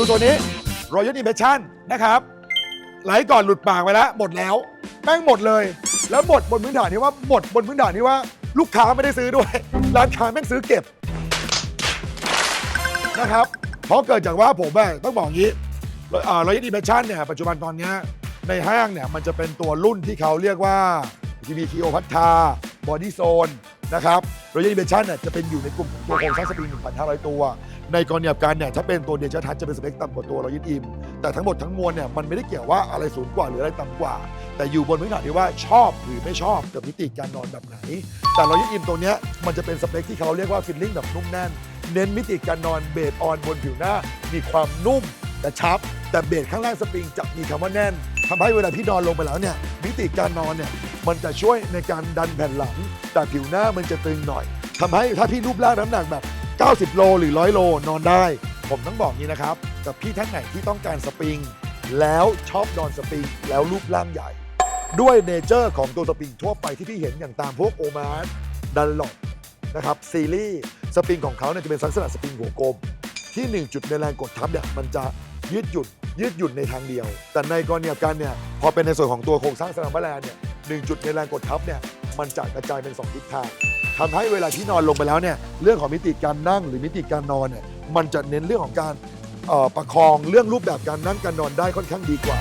ดูตัวนี้ Royal Impression นะครับไหลก่อนหลุดปากไปแล้วหมดแล้วแม่งหมดเลย แล้วหมดบนพื้นฐานที่ว่าหมดบนพื้นฐานที่ว่าลูกค้าไม่ได้ซื้อด้วยร้านค้าแม่งซื้อเก็บนะครับเพราะเกิดจากว่าผมอะต้องบอกอย่างนี้รอยยินดีเมชั่นเนี่ยปัจจุบันตอนนี้ในห้างเนี่ยมันจะเป็นตัวรุ่นที่เขาเรียกว่า GB k o พัทธาบอดี้โซนนะครับ รอยยินดีเมชั่นเนี่ยจะเป็นอยู่ในกลุ่มของตัวโครงสร้างสปริง1,500 ตัว ในกรณีแบบการเนี่ยถ้าเป็นตัวเดียจะทัชจะเป็นสเปคต่ำกว่าตัวรอยยินอิมแต่ทั้งหมดทั้งมวลเนี่ยมันไม่ได้เกี่ยวว่าอะไรสูงกว่าหรืออะไรต่ำกว่า แต่อยู่บนพื้นฐานที่ว่าชอบหรือไม่ชอบกับมิติการนอนแบบไหน แต่รอยยินอิมตัวเนี้ยมันจะเป็นสเปคที่เขาเรียกว่าฟิลลิ่งแบบนุ่มแน่น เน้นมิติการนอนเบสออนบนผิวหน้ามีความนุ่ม กระชับ แต่เบสข้างล่างสปริงจะมีคำว่าแน่นทำให้เวลาพี่นอนลงไปแล้วเนี่ยมิติการนอนเนี่ยมันจะช่วยในการดันแผ่นหลัง แต่ผิวหน้ามันจะตึงหน่อยทำให้ถ้าพี่รูปร่างน้ำหนักแบบ 90 โลหรือ 100 โลนอนได้ ผมต้องบอกนี้นะครับกับพี่ท่านไหนที่ต้องการสปริง แล้วชอบนอนสปริง แล้วรูปร่างใหญ่ ด้วยเนเจอร์ของตัวสปริงทั่วไปที่พี่เห็นอย่างตามพวกโอมานดันหลอดนะครับซีรีส์สปริงของเขาเนี่ยจะเป็นลักษณะสปริงหัวกลมที่ 1 จุดในแรงกดทับเนี่ยมันจะ ยืดหยุ่นยืดหยุ่นในทางเดียว แต่ในกรณีกันเนี่ยพอเป็นในส่วนของตัวโครงสร้างสนามแมลนเนี่ยหนึ่งจุดในแรงกดทับเนี่ยมันจะกระจายเป็นสองทิศทางทำให้เวลาที่นอนลงไปแล้วเนี่ยเรื่องของมิติการนั่งหรือมิติการนอนเนี่ยมันจะเน้นเรื่องของการประคองเรื่องรูปแบบการนั่งการนอนได้ค่อนข้างดีกว่า